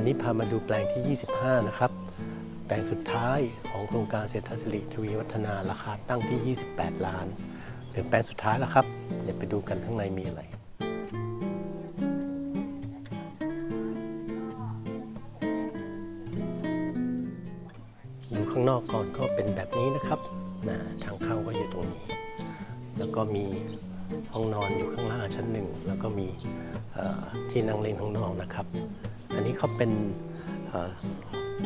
วันนี้พามาดูแปลงที่ 25 นะครับ แปลงสุดท้ายของโครงการเศรษฐศิริทวีวัฒนาราคาตั้งที่ 28 ล้านเหลือแปลงสุดท้ายแล้วครับ เดี๋ยวไปดูกันข้างในมีอะไรดูข้างนอกก่อนก็เป็นแบบนี้นะครับนะทางเข้าก็อยู่ตรงนี้ แล้วก็มีห้องนอนอยู่ข้างล่างชั้นหนึ่ง แล้วก็มีที่นั่งเล่นข้างนอกนะครับ นี้เขาเป็นเอ่อ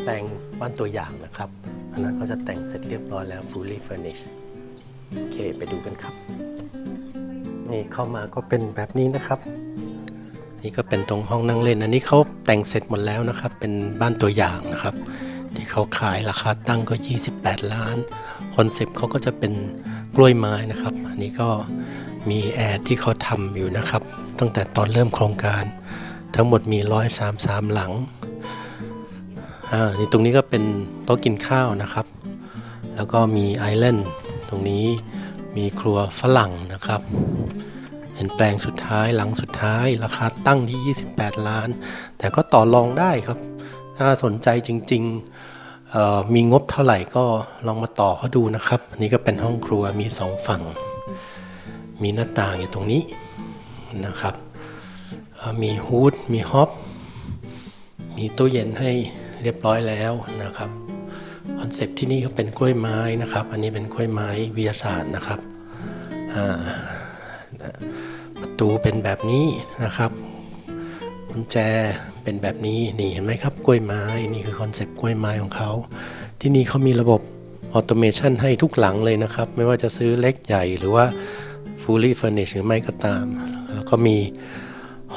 แปลงบ้านตัวอย่างนะครับ อันนั้นก็จะแต่งเสร็จเรียบร้อยแล้ว fully furnished โอเคไปดูกันครับ นี่เข้ามาก็เป็นแบบนี้นะครับ นี่ก็เป็นตรงห้องนั่งเล่น อันนี้เขาแต่งเสร็จหมดแล้วนะครับ เป็นบ้านตัวอย่างนะครับ ที่เขาขายราคาตั้งก็ 28 ล้าน คอนเซปต์เขาก็จะเป็นกล้วยไม้นะครับ อันนี้ก็มีแอร์ที่เขาทำอยู่นะครับ ตั้งแต่ตอนเริ่มโครงการ ทั้งหมดมี 133 หลังอ่านี่ตรงนี้ก็เป็นโต๊ะกินข้าวนะครับ แล้วก็มีไอแลนด์ตรงนี้มีครัวฝรั่งนะครับเป็นแปลงสุดท้ายหลังสุดท้ายราคาตั้งที่ 28 ล้าน แต่ก็ต่อรองได้ครับ ถ้าสนใจจริงๆมีงบเท่าไหร่ก็ลองมาต่อเขาดูนะครับ อันนี้ก็เป็นห้องครัวมีสองฝั่ง มีหน้าต่างอยู่ตรงนี้นะครับ มีฮูดมีฮอปมีตู้เย็นให้เรียบร้อยแล้วนะครับคอนเซปต์ที่นี่ก็เป็นกล้วยไม้นะครับ อันนี้เป็นกล้วยไม้วิทยาศาสตร์นะครับประตูเป็นแบบนี้นะครับกุญแจเป็นแบบนี้นี่เห็นไหมครับกล้วยไม้นี่คือคอนเซปต์กล้วยไม้ของเขาที่นี่เขามีระบบออโตเมชันให้ทุกหลังเลยนะครับ ไม่ว่าจะซื้อเล็กใหญ่หรือว่า fully furnished หรือไม่ก็ตาม แล้วก็มี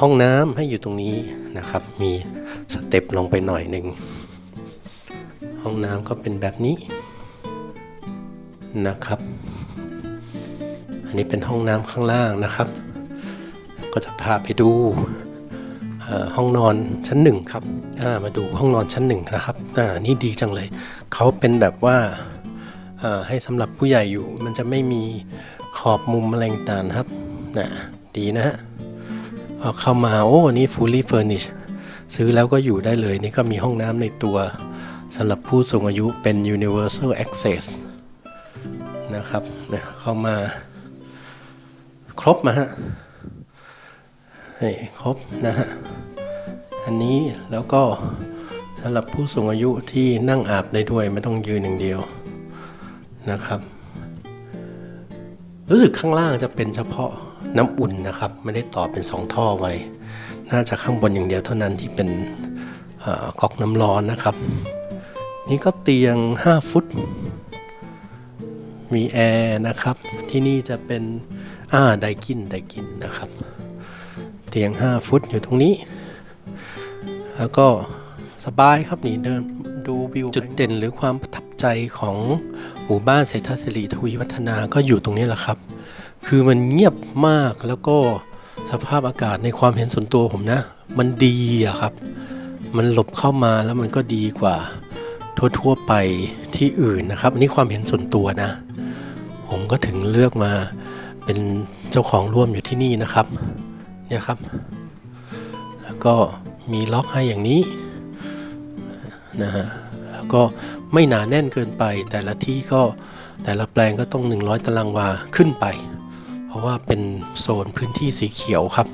ห้องน้ำให้อยู่ตรงนี้นะครับ มีสเต็ปลงไปหน่อยหนึ่ง ห้องน้ำก็เป็นแบบนี้นะครับ อันนี้เป็นห้องน้ำข้างล่างนะครับ ก็จะพาไปดูห้องนอนชั้นหนึ่งครับามาดูห้องนอนชั้นหนึ่งนะครับนี่ดีจังเลย เขาเป็นแบบว่าาให้สำหรับผู้ใหญ่อยู่ มันจะไม่มีขอบมุมอะไรต่างๆนครับนะดีนะฮะ พอเข้ามาโอ้นี่ fully furnished ซื้อแล้วก็อยู่ได้เลย นี่ก็มีห้องน้ำในตัวสำหรับผู้สูงอายุเป็น universal access นะครับเนี่ยเข้ามาครบมาฮะครบนะฮะ อันนี้แล้วก็สำหรับผู้สูงอายุที่นั่งอาบได้ด้วยไม่ต้องยืนอย่างเดียวนะครับ รู้สึกข้างล่างจะเป็นเฉพาะ น้ำอุ่นนะครับ ไม่ได้ต่อเป็นสองท่อไว้ น่าจะข้างบนอย่างเดียวเท่านั้นที่เป็นก๊อกน้ำร้อนนะครับ นี่ก็เตียง 5 ฟุต มีแอร์นะครับ ที่นี่จะเป็นอ่าไดกินไดกินนะครับ เตียง 5 ฟุตอยู่ตรงนี้ แล้วก็สบายครับนี่เดินดูวิวจุดเด่นหรือความประทับใจของหมู่บ้านเศรษฐศิริทวีวัฒนาก็อยู่ตรงนี้แหละครับ คือมันเงียบมากแล้วก็สภาพอากาศในความเห็นส่วนตัวผมนะ มันดีอะครับ มันหลบเข้ามาแล้วมันก็ดีกว่า ทั่วๆไปที่อื่นนะครับ อันนี้ความเห็นส่วนตัวนะ ผมก็ถึงเลือกมาเป็นเจ้าของร่วมอยู่ที่นี่นะครับ เนี่ยครับ แล้วก็มีล็อกให้อย่างนี้นะฮะแล้วก็ไม่หนาแน่นเกินไปแต่ละที่ก็แต่ละแปลงก็ต้อง 100 ตารางวาขึ้นไป ราะว่าเป็นโซนพื้นที่สีเขียวครับ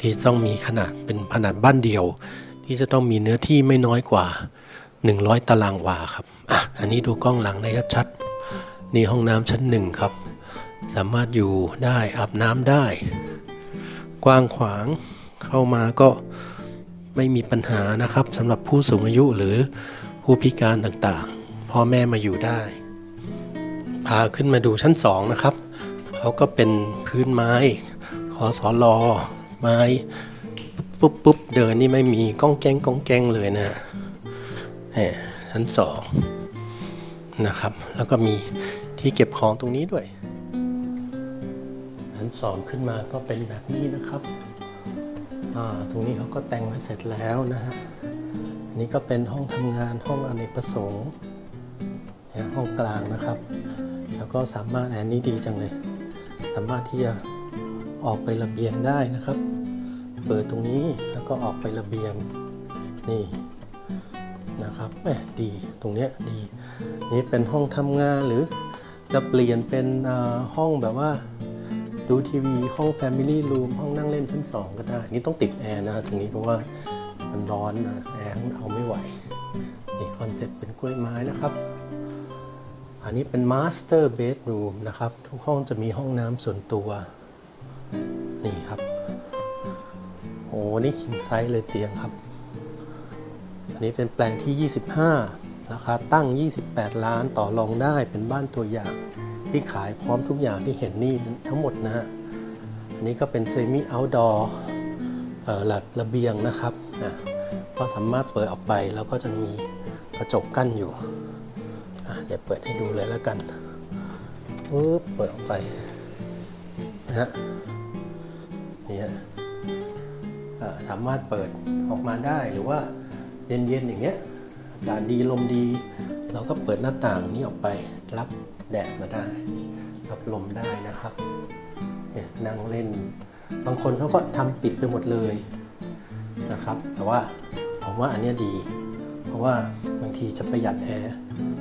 ที่ต้องมีขนาดเป็นขนาดบ้านเดียว ที่จะต้องมีเนื้อที่ไม่น้อยกว่า 100 ตารางวาครับอะอันนี้ดูกล้องหลังได้ชัดๆนี่ห้องน้ำชั้นหนึ่งครับ สามารถอยู่ได้อาบน้ำได้ กว้างขวางเข้ามาก็ไม่มีปัญหานะครับสำหรับผู้สูงอายุหรือผู้พิการต่างๆ พ่อแม่มาอยู่ได้ พาขึ้นมาดูชั้นสองนะครับ เขาก็เป็นพื้นไม้ขอสอลอไม้ปุ๊บปุ๊บเดินนี่ไม่มีก้องแกงก้องแกงเลยนะชั้นสองนะครับ แล้วก็มีที่เก็บของตรงนี้ด้วยชั้นสองขึ้นมาก็เป็นแบบนี้นะครับอ่าตรงนี้เขาก็แต่งไว้เสร็จแล้วนะฮะอันนี้ก็เป็นห้องทำงานห้องอเนกประสงค์ห้องกลางนะครับ แล้วก็สามารถอันนี้ดีจังเลย สามารถที่จะออกไประเบียงได้นะครับ เปิดตรงนี้แล้วก็ออกไประเบียงนี่นะครับแหมดีตรงเนี้ยดี นี่เป็นห้องทำงานหรือจะเปลี่ยนเป็นห้องแบบว่าดูทีวีห้อง Family Room ห้องนั่งเล่นชั้น 2 ก็ได้ นี่ต้องติดแอร์นะตรงนี้เพราะว่ามันร้อนนะแอร์เอาไม่ไหวนี่คอนเซ็ปต์เป็นกล้วยไม้นะครับ อันนี้เป็น Master Bedroom นะครับ ทุกห้องจะมีห้องน้ำส่วนตัว นี่ครับ โอ้นี่คิงไซส์เลยเตียงครับ อันนี้เป็นแปลงที่ 25 ราคาตั้ง 28 ล้านต่อรองได้เป็นบ้านตัวอย่างที่ขายพร้อมทุกอย่างที่เห็นนี่ทั้งหมดนะฮะ อันนี้ก็เป็นเซมิเอาท์ดอร์ระเบียงนะครับนะก็สามารถเปิดออกไปแล้วก็จะมีกระจกกั้นอยู่ เดี๋ยวเปิดให้ดูเลยแล้วกันปึ๊บเปิดออกไปนะฮะนี่ฮะสามารถเปิดออกมาได้หรือว่าเย็นๆอย่างเงี้ยอากาศดีลมดี เราก็เปิดหน้าต่างนี้ออกไปรับแดดมาได้รับลมได้นะครับเนี่ยนั่งเล่น บางคนเขาก็ทำปิดไปหมดเลยนะครับ แต่ว่าผมว่าอันนี้ดี เพราะว่าบางทีจะประหยัดแอร์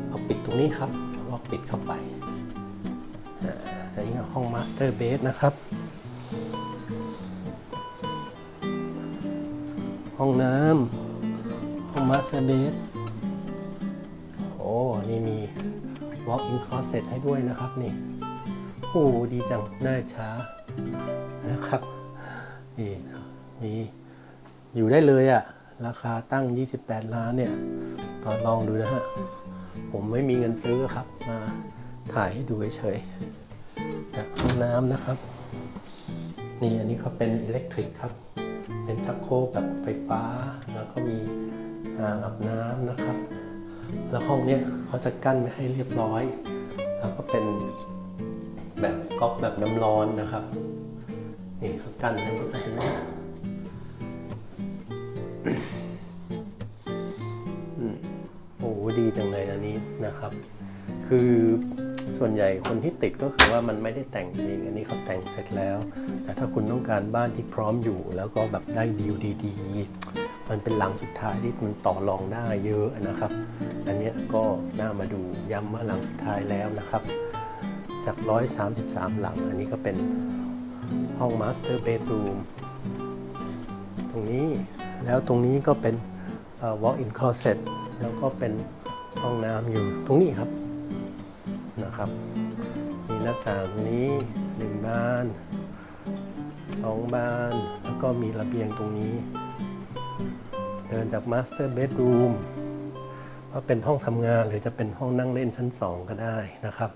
เอาปิดตรงนี้ครับแล้วก็ปิดเข้าไปอันนี้ห้องมาสเตอร์เบดนะครับ ห้องน้ำห้องมาสเตอร์เบดโอ้นี่มี walk-in closet ให้ด้วยนะครับนี่โอ้ดีจังน่าช้านะครับนี่มีอยู่ได้เลยอะราคาตั้ง 28 ล้านเนี่ยตอนลองดูนะฮะ ผมไม่มีเงินซื้อครับ มาถ่ายให้ดูเฉยๆจากห้องน้ำนะครับ นี่อันนี้เขาเป็นอิเล็กทริกครับ เป็นชักโครกแบบไฟฟ้า แล้วก็มีอ่างอาบน้ำนะครับ แล้วห้องเนี้ยเขาจะกั้นไม่ให้เรียบร้อย แล้วก็เป็นแบบก๊อกแบบน้ำร้อนนะครับ นี่เขากั้นให้หมดเลยเห็นไหมฮะ ใหญ่คนที่ติดก็คือว่ามันไม่ได้แต่งเองอันนี้เขาแต่งเสร็จแล้ว แต่ถ้าคุณต้องการบ้านที่พร้อมอยู่แล้วก็แบบได้ดีลดีๆ มันเป็นหลังสุดท้ายที่มันต่อรองได้เยอะนะครับ อันนี้ก็น่ามาดูย้ำว่าหลังสุดท้ายแล้วนะครับ จาก 133 หลัง อันนี้ก็เป็นห้องมาสเตอร์เบดรูมตรงนี้แล้วตรงนี้ก็เป็นเอ่อ walk-in closet แล้วก็เป็นห้องน้ำอยู่ตรงนี้ครับนะครับ หน้าต่างนี้หนึ่งบานสองบาน แล้วก็มีระเบียงตรงนี้ เดินจาก Master Bedroom ว่าเป็นห้องทำงานหรือจะเป็นห้องนั่งเล่นชั้น2ก็ได้นะครับ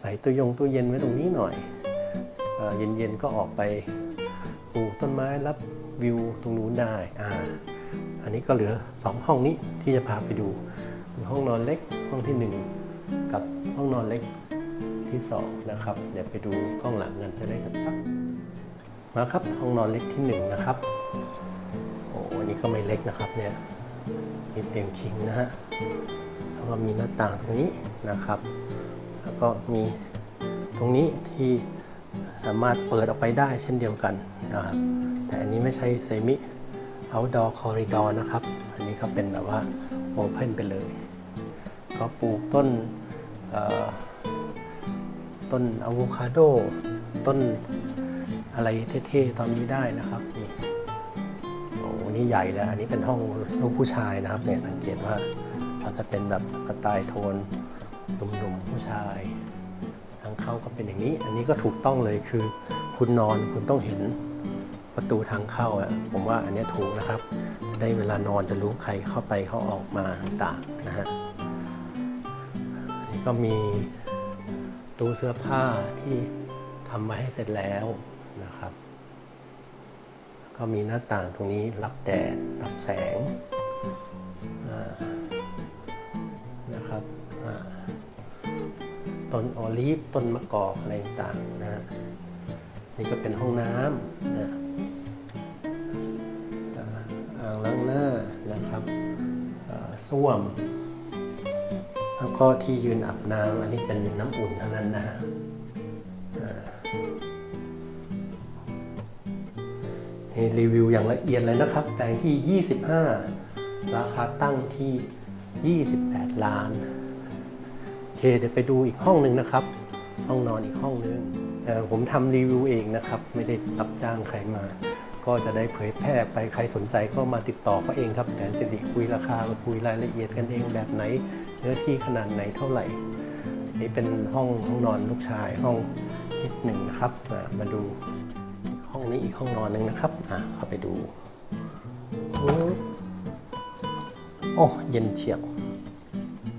ใส่ตัวยงตู้เย็นไว้ตรงนี้หน่อยเอเย็นๆก็ออกไปปลูกต้นไม้รับวิวตรงนู้นได้อ่าอันนี้ก็เหลือ 2 ห้องนี้ที่จะพาไปดู ห้องนอนเล็กห้องที่ 1 กับห้องนอนเล็ก ที่2นะครับเดี๋ยวไปดูกล้องหลังกันจะได้กันชัดมาครับห้องนอนเล็กที่1นะครับโอ้อันนี้ก็ไม่เล็กนะครับเนี่ยมีเตียงคิงนะฮะแล้วก็มีหน้าต่างตรงนี้นะครับ แล้วก็มีตรงนี้ที่สามารถเปิดออกไปได้เช่นเดียวกันนะครับแต่อันนี้ไม่ใช่เซมิ outdoor corridor นะครับ อันนี้ก็เป็นแบบว่า open ไปเลย ก็ปลูกต้นเอ่อ ต้นอะโวคาโด ต้นอะไรเท่ๆ ตอนนี้ได้นะครับนี่โอ้นี่ใหญ่แล้ว อันนี้เป็นห้องลูกผู้ชายนะครับเนี่ยสังเกตว่าเขาจะเป็นแบบสไตล์โทนหนุ่มๆผู้ชาย ทางเข้าก็เป็นอย่างนี้ อันนี้ก็ถูกต้องเลยคือ คุณนอนคุณต้องเห็นประตูทางเข้าอะผมว่าอันนี้ถูกนะครับ จะได้เวลานอนจะรู้ใครเข้าไปเข้าออกมาต่างนะฮะนนี้ก็มี ตู้เสื้อผ้าที่ทำมาให้เสร็จแล้วนะครับก็มีหน้าต่างตรงนี้รับแดด รับแสงนะครับต้นออลีฟต้นมะกอกอะไรต่างนะฮะนี่ก็เป็นห้องน้ำนะอ่างล้างหน้านะครับอ่าส้วม ก็ที่ยืนอาบน้ำอันนี้เป็นน้ำอุ่นเท่านั้นนะฮะนี่รีวิวอย่างละเอียดเลยนะครับ แปลงที่ 25 ราคาตั้งที่ 28 ล้านโอเคเดี๋ยวไปดูอีกห้องหนึ่งนะครับ ห้องนอนอีกห้องหนึ่งเออผมทำรีวิวเองนะครับ ไม่ได้รับจ้างใครมา ก็จะได้เผยแพร่ไปใครสนใจก็มาติดต่อเขาเองครับแสนสิริคุยราคาคุยรายละเอียดกันเองแบบไหน เนื้อที่ขนาดไหนเท่าไหร่ นี่เป็นห้องห้องนอนลูกชายห้องนิดหนึ่งนะครับอ่ามาดูห้องนี้อีกห้องนอนหนึ่งนะครับอะเข้าไปดูโอ้เย็นเฉียบ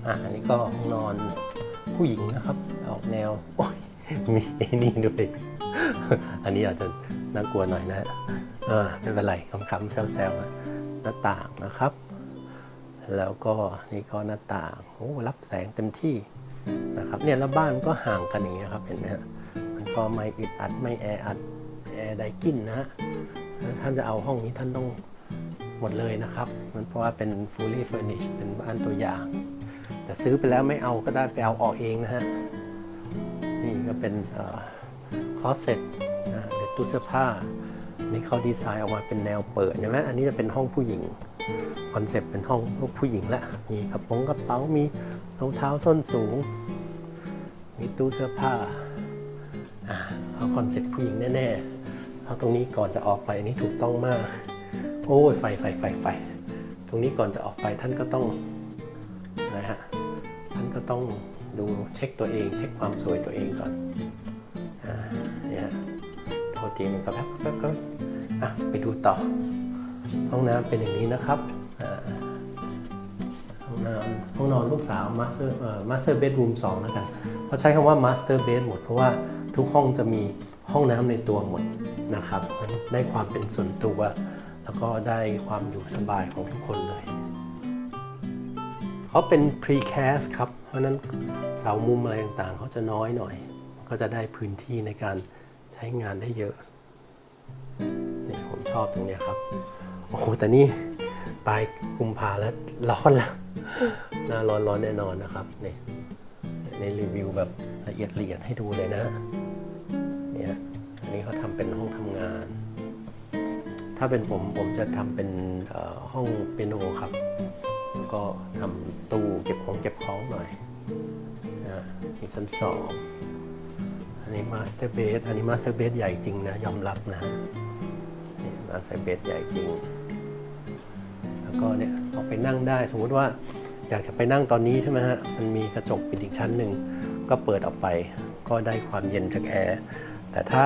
อะอันนี้ก็ห้องนอนผู้หญิงนะครับ ออกแนวโอ้ยมีไอ้นี่ด้วยอันนี้อาจจะน่ากลัวหน่อยนะเออไม่เป็นไรคำๆแซวๆหน้าต่างนะครับ แล้วก็นี่ก็หน้าต่างโอ้รับแสงเต็มที่นะครับเนี่ยแล้วบ้านก็ห่างกันอย่างเงี้ยครับเห็นไหมฮะมันก็ไม่อึดอัดไม่แออัดแอร์ไดกินนะฮะท่านจะเอาห้องนี้ท่านต้องหมดเลยนะครับ มันเพราะว่าเป็น fully furnished เป็นบ้านตัวอย่าง แต่ซื้อไปแล้วไม่เอาก็ได้ไปเอาออกเองนะฮะนี่ก็เป็นคอสเซ็ตนะเดตู้เสื้อผ้านี่เขาดีไซน์ออกมาเป็นแนวเปิดใช่ไหมอันนี้จะเป็นห้องผู้หญิง คอนเซปต์เป็นห้องลูกผู้หญิงละมีกระโปรงกระเป๋ามีรองเท้าส้นสูง มีตู้เสื้อผ้าอ่าเอาคอนเซปต์ผู้หญิงแน่ๆเอาตรงนี้ก่อนจะออกไปอันนี่ถูกต้องมาก โอ้ยไฟไฟไฟไฟตรงนี้ก่อนจะออกไปท่านก็ต้องนะฮะท่านก็ต้องดูเช็คตัวเอง เช็คความสวยตัวเองก่อนอ่าเนี่ยโทษทีมันก็แป๊บแป๊บก็อะไปดูต่อ ห้องน้ำเป็นอย่างนี้นะครับห้องน้ำห้องนอนลูกสาว master เอ่อ master bedroom 2แล้วกันเขาใช้คำว่า master bed หมดเพราะว่าทุกห้องจะมีห้องน้ำในตัวหมดนะครับได้ความเป็นส่วนตัว แล้วก็ได้ความอยู่สบายของทุกคนเลยเขาเป็น precast ครับ เพราะนั้นเสามุมอะไรต่างๆเขาจะน้อยหน่อย ก็จะได้พื้นที่ในการใช้งานได้เยอะนี่ผมชอบตรงนี้ครับ โอ้โหแต่นี่ปลายกุมภาแล้วร้อนแล้วหน้าร้อนร้อนแน่นอนนะครับนี่ในรีวิวแบบละเอียดละเอียดให้ดูเลยนะเนี่ยอันนี้เขาทำเป็นห้องทำงาน ถ้าเป็นผมผมจะทำเป็นห้องเปียโนครับแล้วก็ทำตู้เก็บของเก็บของหน่อยนะมีชั้นสองอันนี้มาสเตอร์เบดอันนี้มาสเตอร์เบดใหญ่จริงนะ ยอมรับนะ ฮะนี่มาสเตอร์เบดใหญ่จริง แล้วก็เนี่ยออกไปนั่งได้สมมุติว่าอยากจะไปนั่งตอนนี้ใช่ไหมฮะ มันมีกระจกปิดอีกชั้นหนึ่ง ก็เปิดออกไป ก็ได้ความเย็นจากแอร์ แต่ถ้า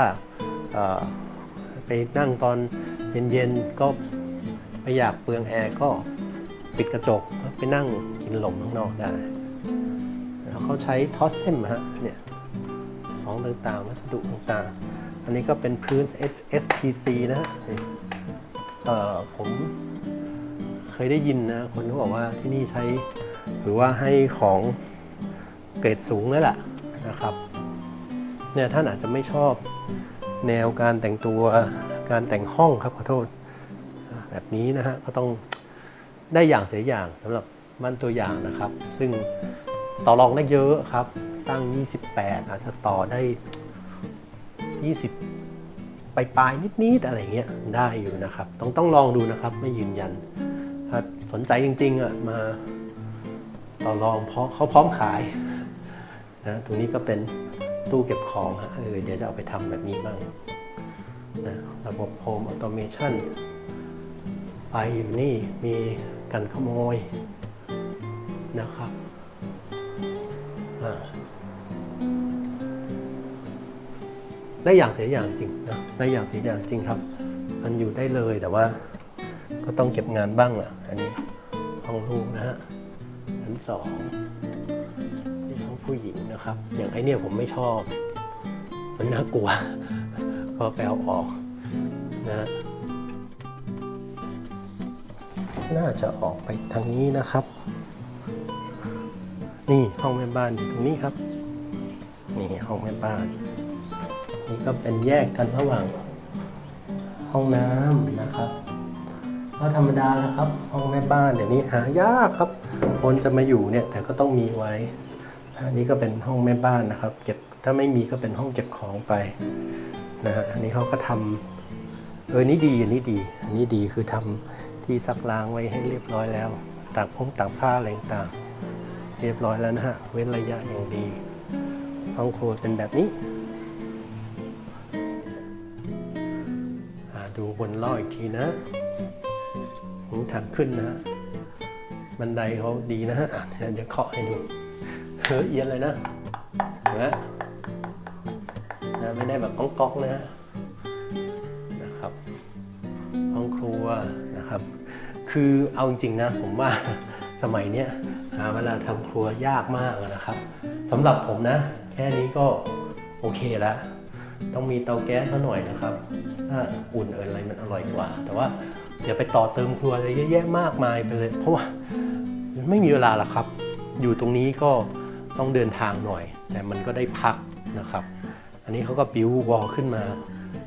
ไปนั่งตอนเย็นๆ ก็ไม่อยากเปลืองแอร์ก็ปิดกระจกไปนั่งกินลมข้างนอกได้ แล้วเขาใช้ทอสเซมฮะเนี่ยของต่างๆวัสดุต่างๆ อันนี้ก็เป็นพื้น SPC นะฮะนี่เอ่อผมเคยได้ยินนะ คนเขาบอกว่าที่นี่ใช้หรือว่าให้ของเกรดสูงแล้วล่ะนะครับเนี่ยท่านอาจจะไม่ชอบแนวการแต่งตัวการแต่งห้องครับขอโทษ แบบนี้นะฮะก็ต้องได้อย่างเสียอย่างสำหรับบ้านตัวอย่างนะครับ ซึ่งต่อรองได้เยอะครับ ตั้ง 28 อาจจะต่อได้ 20 ไปปลายนิดๆอะไรเงี้ยได้อยู่นะครับ ต้องต้องลองดูนะครับ ไม่ยืนยัน ถ้าสนใจจริงๆอะมาต่อรองเพราะเขาพร้อมขายนะตรงนี้ก็เป็นตู้เก็บของฮะเออเดี๋ยวจะเอาไปทำแบบนี้บ้างนะระบบ Home Automation ไฟอยู่นี่มีกันขโมยนะครับอ่า ได้อย่างเสียอย่างจริงนะได้อย่างเสียอย่างจริงครับ มันอยู่ได้เลยแต่ว่า ก็ต้องเก็บงานบ้างอะ อันนี้ห้องลูกนะฮะชั้นสองนี่ห้องผู้หญิงนะครับ อย่างไอเนี่ยผมไม่ชอบ มันน่ากลัว ก็ไปเอาออกนะน่าจะออกไปทางนี้นะครับ นี่ห้องแม่บ้านอยู่ตรงนี้ครับ นี่ห้องแม่บ้าน นี่ก็เป็นแยกกันระหว่างห้องน้ำนะครับก็ธรรมดาแล้วครับ ห้องแม่บ้านเดี๋ยวนี้หายากครับ คนจะมาอยู่เนี่ยแต่ก็ต้องมีไว้ อันนี้ก็เป็นห้องแม่บ้านนะครับ เก็บถ้าไม่มีก็เป็นห้องเก็บของไปนะฮะอันนี้เขาก็ทำเออนี่ดีอันนี้ดี อันนี้ดีคือทำที่ซักล้างไว้ให้เรียบร้อยแล้วตากพงตากผ้าอะไรต่างเรียบร้อยแล้วนะฮะเว้นระยะอย่างดีห้องครัวเป็นแบบนี้ ดูบนล่ออีกทีนะนี่ทางขึ้นนะ บันไดเขาดีนะฮะเดี๋ยวเคาะให้ดูเฮ้ยเอียนเลยนะเห็นไหมนะไม่ได้แบบก้องก๊อกๆนะฮะนะครับห้องครัวนะครับ คือเอาจริงๆนะ ผมว่าสมัยเนี้ยหาเวลาทำครัวยากมากนะครับสำหรับผมนะ แค่นี้ก็โอเคแล้ว ต้องมีเตาแก๊สเขาหน่อยนะครับ ถ้าอุ่นเอยอะไรมันอร่อยกว่า แต่ว่าอย่าไปต่อเติมครัวอะไรเยอะแยะมากมายไปเลย เพราะว่าไม่มีเวลาหรอกครับ อยู่ตรงนี้ก็ต้องเดินทางหน่อย แต่มันก็ได้พักนะครับ อันนี้เขาก็บิววอลขึ้นมา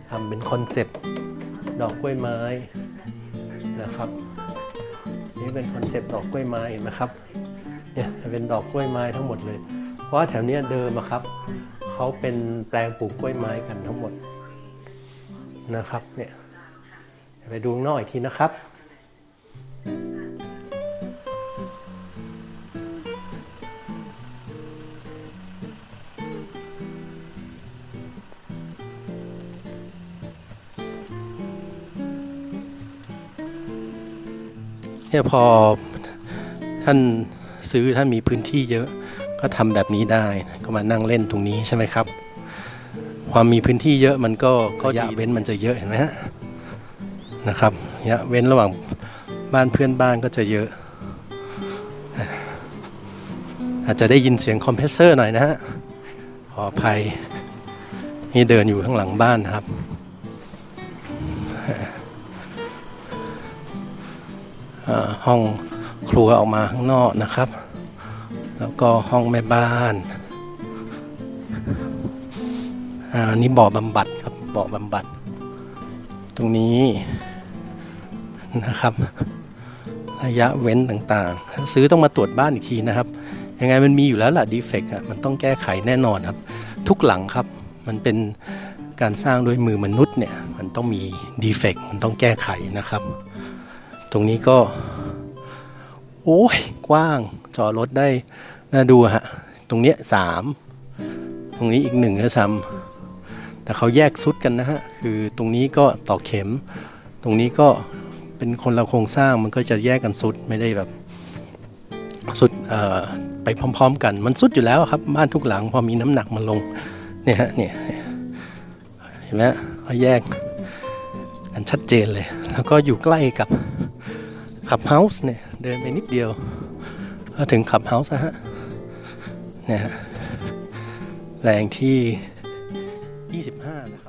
ทำเป็นคอนเซปต์ดอกกล้วยไม้นะครับนี่เป็นคอนเซปต์ดอกกล้วยไม้เห็นไหมครับเนี่ยเป็นดอกกล้วยไม้ทั้งหมดเลย เพราะว่าแถวนี้เดิมครับ เขาเป็นแปลงปลูกกล้วยไม้กันทั้งหมดนะครับเนี่ยไปดูข้างนอกอีกทีนะครับเนี่ยพอท่านซื้อท่านมีพื้นที่เยอะ ก็ทำแบบนี้ได้ก็มานั่งเล่นตรงนี้ใช่ไหมครับ ความมีพื้นที่เยอะมันก็ก็ยะเว้นมันจะเยอะเห็นไหมฮะนะครับยะเว้นระหว่างบ้านเพื่อนบ้านก็จะเยอะ อาจจะได้ยินเสียงคอมเพรสเซอร์หน่อยนะฮะขออภัยนี่เดินอยู่ข้างหลังบ้านครับ ห้องครัวออกมาข้างนอกนะครับ แล้วก็ห้องแม่บ้านอันนี่บ่อบำบัดครับบ่อบำบัด ตรงนี้นะครับ ระยะเว้นต่างๆ ซื้อต้องมาตรวจบ้านอีกทีนะครับ ยังไงมันมีอยู่แล้วล่ะดีเฟกต์มันต้องแก้ไขแน่นอนครับ ทุกหลังครับมันเป็นการสร้างด้วยมือมนุษย์เนี่ย มันต้องมีดีเฟกต์มันต้องแก้ไขนะครับ ตรงนี้ก็ โอ้ยกว้างจอรถได้น่าดูฮะ ตรงเนี้ยสามตรงนี้อีกหนึ่งนะซ้ำแต่เขาแยกซุดกันนะฮะ คือตรงนี้ก็ต่อเข็ม ตรงนี้ก็เป็นคนละโครงสร้างมันก็จะแยกกันซุดไม่ได้แบบซุดเอ่อไปพร้อม ๆ กันมันซุดอยู่แล้วครับ บ้านทุกหลังพอมีน้ำหนักมันลงเนี่ยฮะเนี่ยเห็นไหมเขาแยกกันชัดเจนเลย แล้วก็อยู่ใกล้กับขับเฮาส์เนี่ย เดินไปนิดเดียว ก็ถึงขับเฮาส์ฮะเนี่ยฮะแรงที่ 25 นะครับ